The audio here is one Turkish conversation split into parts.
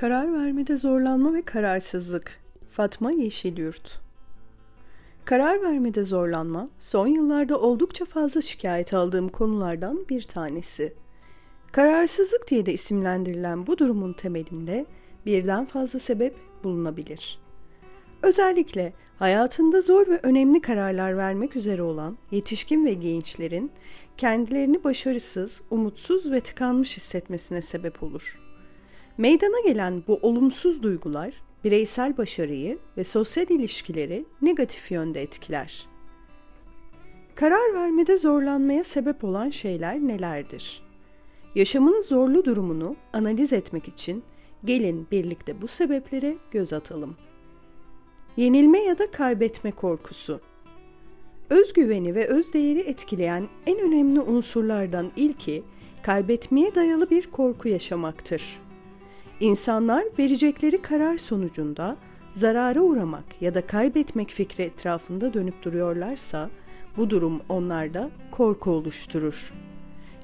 Karar vermede zorlanma ve kararsızlık. Fatma Yeşilyurt Karar vermede zorlanma, son yıllarda oldukça fazla şikayet aldığım konulardan bir tanesi. Kararsızlık diye de isimlendirilen bu durumun temelinde birden fazla sebep bulunabilir. Özellikle hayatında zor ve önemli kararlar vermek üzere olan yetişkin ve gençlerin kendilerini başarısız, umutsuz ve tıkanmış hissetmesine sebep olur. Meydana gelen bu olumsuz duygular bireysel başarıyı ve sosyal ilişkileri negatif yönde etkiler. Karar vermede zorlanmaya sebep olan şeyler nelerdir? Yaşamın zorlu durumunu analiz etmek için gelin birlikte bu sebeplere göz atalım. Yenilme ya da kaybetme korkusu. Özgüveni ve özdeğeri etkileyen en önemli unsurlardan ilki kaybetmeye dayalı bir korku yaşamaktır. İnsanlar verecekleri karar sonucunda zarara uğramak ya da kaybetmek fikri etrafında dönüp duruyorlarsa bu durum onlarda korku oluşturur.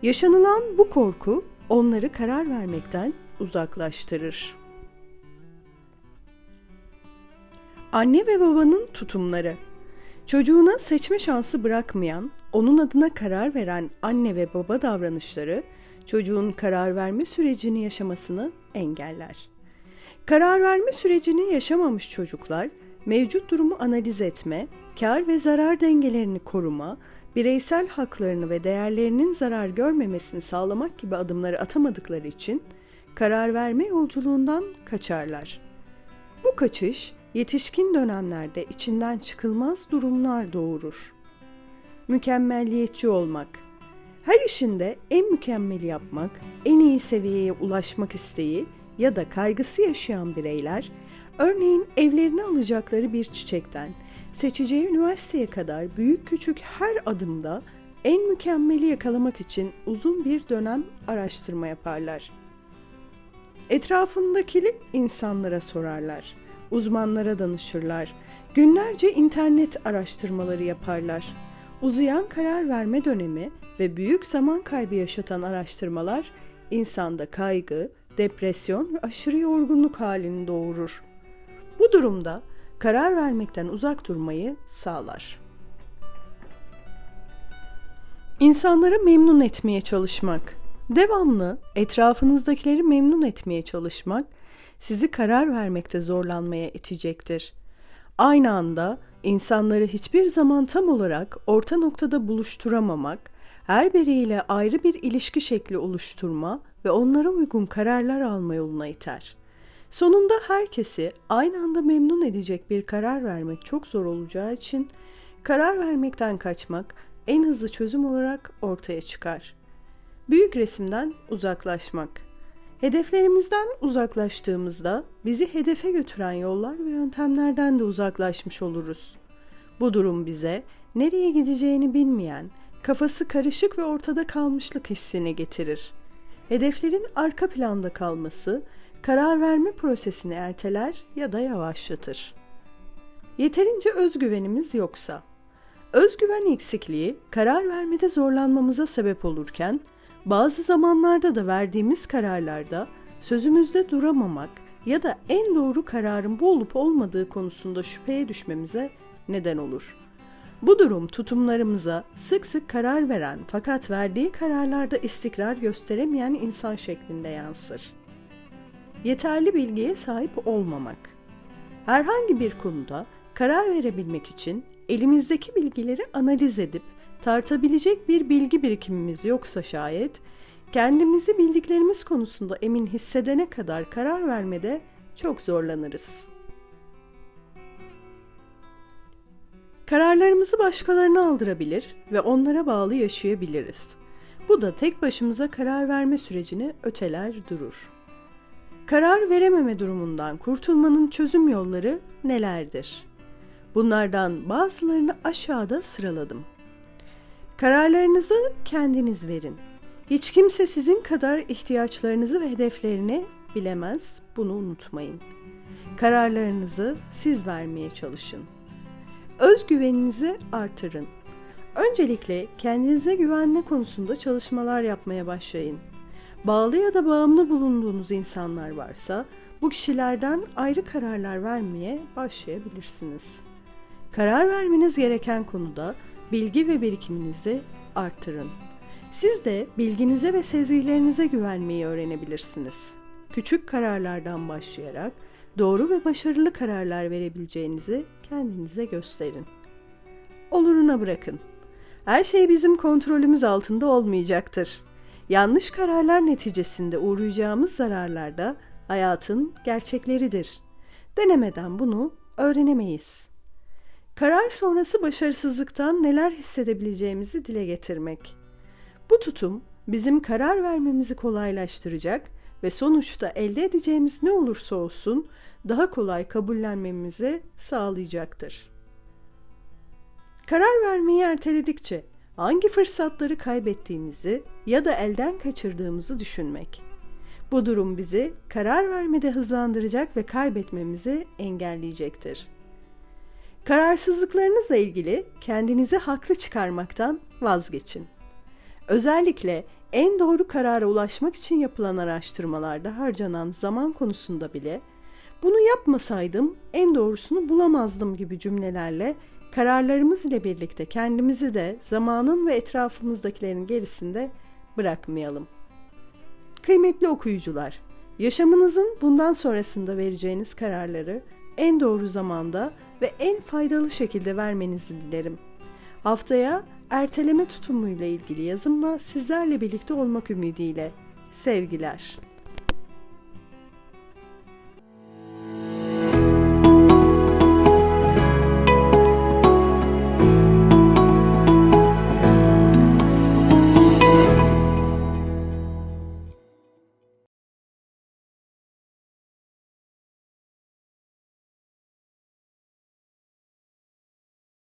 Yaşanılan bu korku onları karar vermekten uzaklaştırır. Anne ve babanın tutumları Çocuğuna seçme şansı bırakmayan, onun adına karar veren anne ve baba davranışları çocuğun karar verme sürecini yaşamasını engeller. Karar verme sürecini yaşamamış çocuklar mevcut durumu analiz etme, kar ve zarar dengelerini koruma, bireysel haklarını ve değerlerinin zarar görmemesini sağlamak gibi adımları atamadıkları için karar verme yolculuğundan kaçarlar. Bu kaçış yetişkin dönemlerde içinden çıkılmaz durumlar doğurur. Mükemmelliyetçi olmak, her işinde en mükemmeli yapmak, en iyi seviyeye ulaşmak isteği ya da kaygısı yaşayan bireyler, örneğin evlerine alacakları bir çiçekten seçeceği üniversiteye kadar büyük küçük her adımda en mükemmeli yakalamak için uzun bir dönem araştırma yaparlar. Etrafındaki insanlara sorarlar, uzmanlara danışırlar, günlerce internet araştırmaları yaparlar. Uzayan karar verme dönemi ve büyük zaman kaybı yaşatan araştırmalar insanda kaygı, depresyon ve aşırı yorgunluk halini doğurur. Bu durumda karar vermekten uzak durmayı sağlar. İnsanları memnun etmeye çalışmak. Devamlı etrafınızdakileri memnun etmeye çalışmak sizi karar vermekte zorlanmaya itecektir. Aynı anda insanları hiçbir zaman tam olarak orta noktada buluşturamamak, her biriyle ayrı bir ilişki şekli oluşturma ve onlara uygun kararlar alma yoluna iter. Sonunda herkesi aynı anda memnun edecek bir karar vermek çok zor olacağı için karar vermekten kaçmak en hızlı çözüm olarak ortaya çıkar. Büyük resimden uzaklaşmak. Hedeflerimizden uzaklaştığımızda bizi hedefe götüren yollar ve yöntemlerden de uzaklaşmış oluruz. Bu durum bize nereye gideceğini bilmeyen, kafası karışık ve ortada kalmışlık hissini getirir. Hedeflerin arka planda kalması karar verme prosesini erteler ya da yavaşlatır. Yeterince özgüvenimiz yoksa Özgüven eksikliği karar vermede zorlanmamıza sebep olurken bazı zamanlarda da verdiğimiz kararlarda sözümüzde duramamak ya da en doğru kararın bu olup olmadığı konusunda şüpheye düşmemize neden olur. Bu durum tutumlarımıza sık sık karar veren fakat verdiği kararlarda istikrar gösteremeyen insan şeklinde yansır. Yeterli bilgiye sahip olmamak. Herhangi bir konuda karar verebilmek için elimizdeki bilgileri analiz edip tartabilecek bir bilgi birikimimiz yoksa şayet kendimizi bildiklerimiz konusunda emin hissedene kadar karar vermede çok zorlanırız. Kararlarımızı başkalarına aldırabilir ve onlara bağlı yaşayabiliriz. Bu da tek başımıza karar verme sürecini öteler durur. Karar verememe durumundan kurtulmanın çözüm yolları nelerdir? Bunlardan bazılarını aşağıda sıraladım. Kararlarınızı kendiniz verin. Hiç kimse sizin kadar ihtiyaçlarınızı ve hedeflerini bilemez. Bunu unutmayın. Kararlarınızı siz vermeye çalışın. Özgüveninizi artırın. Öncelikle kendinize güvenme konusunda çalışmalar yapmaya başlayın. Bağlı ya da bağımlı bulunduğunuz insanlar varsa bu kişilerden ayrı kararlar vermeye başlayabilirsiniz. Karar vermeniz gereken konuda bilgi ve birikiminizi arttırın. Siz de bilginize ve sezgilerinize güvenmeyi öğrenebilirsiniz. Küçük kararlardan başlayarak doğru ve başarılı kararlar verebileceğinizi kendinize gösterin. Oluruna bırakın. Her şey bizim kontrolümüz altında olmayacaktır. Yanlış kararlar neticesinde uğrayacağımız zararlar da hayatın gerçekleridir. Denemeden bunu öğrenemeyiz. Karar sonrası başarısızlıktan neler hissedebileceğimizi dile getirmek. Bu tutum bizim karar vermemizi kolaylaştıracak ve sonuçta elde edeceğimiz ne olursa olsun daha kolay kabullenmemizi sağlayacaktır. Karar vermeyi erteledikçe hangi fırsatları kaybettiğimizi ya da elden kaçırdığımızı düşünmek. Bu durum bizi karar vermede hızlandıracak ve kaybetmemizi engelleyecektir. Kararsızlıklarınızla ilgili kendinizi haklı çıkarmaktan vazgeçin. Özellikle en doğru karara ulaşmak için yapılan araştırmalarda harcanan zaman konusunda bile bunu yapmasaydım en doğrusunu bulamazdım gibi cümlelerle kararlarımız ile birlikte kendimizi de zamanın ve etrafımızdakilerin gerisinde bırakmayalım. Kıymetli okuyucular, yaşamınızın bundan sonrasında vereceğiniz kararları en doğru zamanda ve en faydalı şekilde vermenizi dilerim. Haftaya erteleme tutumuyla ilgili yazımla sizlerle birlikte olmak ümidiyle. Sevgiler.